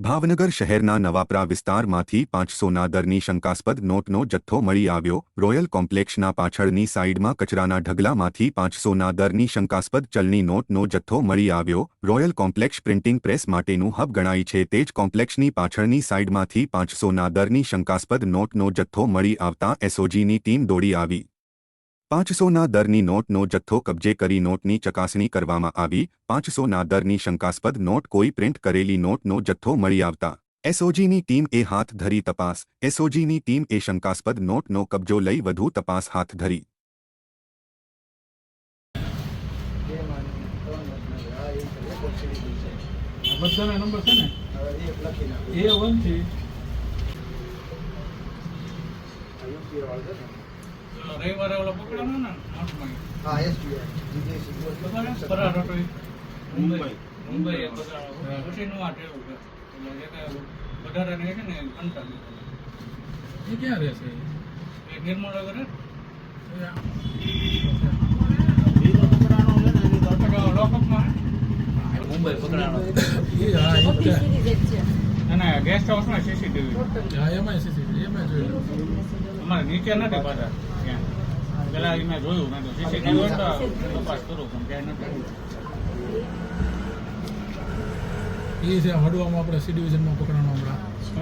ભાવનગર શહેરના નવાપરા વિસ્તારમાંથી પાંચસોના દરની શંકાસ્પદ નોટનો જથ્થો મળી આવ્યો. રોયલ કોમ્પ્લેક્ષના પાછળની સાઇડમાં કચરાના ઢગલામાંથી પાંચસોના દરની શંકાસ્પદ ચલની નોટનો જથ્થો મળી આવ્યો. રોયલ કોમ્પ્લેક્ષ પ્રિન્ટિંગ પ્રેસ માટેનું હબ ગણાય છે. તે જ કોમ્પ્લેક્ષની પાછળની સાઇડમાંથી પાંચસોના દરની શંકાસ્પદ નોટનો જથ્થો મળી આવતા એસઓજીની ટીમ દોડી આવી. પાંચસોના દરની નોટનો જથ્થો કબજે કરી નોટની ચકાસણી કરવામાં આવી. પાંચસોના દરની શંકાસ્પદ નોટ કોઈ પ્રિન્ટ કરેલી નોટનો જથ્થો મળી આવતા. એસઓજીની ટીમ એ હાથ ધરી તપાસ. એસઓજીની ટીમ એ શંકાસ્પદ નોટનો કબજો લઈ વધુ તપાસ હાથ ધરી. બે માની ત્રણ નંબર આ એક એક ઓછી છે આ બધાના નંબર છે ને? હવે એક લખી નાખો એ વનથી આ યુપી વાળો છે. ને રવિવારે ઓલો પકડવાનો ને? હા એસબીઆઈ. જીજે બરાબર ફરાર હતો. મુંબઈ. મુંબઈ એ બધા. આ ટેવું છે. એટલે વધારે છે ને એ ક્યાં રહેશે એ નિર્મળ વગર મુંબઈ પકડાણો એ હા એ અને ગેસ્ટ હાઉસમાં સીસીટીવી હા એમાં સીસી એમાં અમારે નીચે નથી પાછા ત્યાં. પેલા એ મેં જોયું મેં તો સીસીટીવી હોય તો તપાસ કરું પણ ક્યાંય નથી. એ છે હડવામાં આપણે સી ડિવિઝનમાં પકડવાનું હમણાં.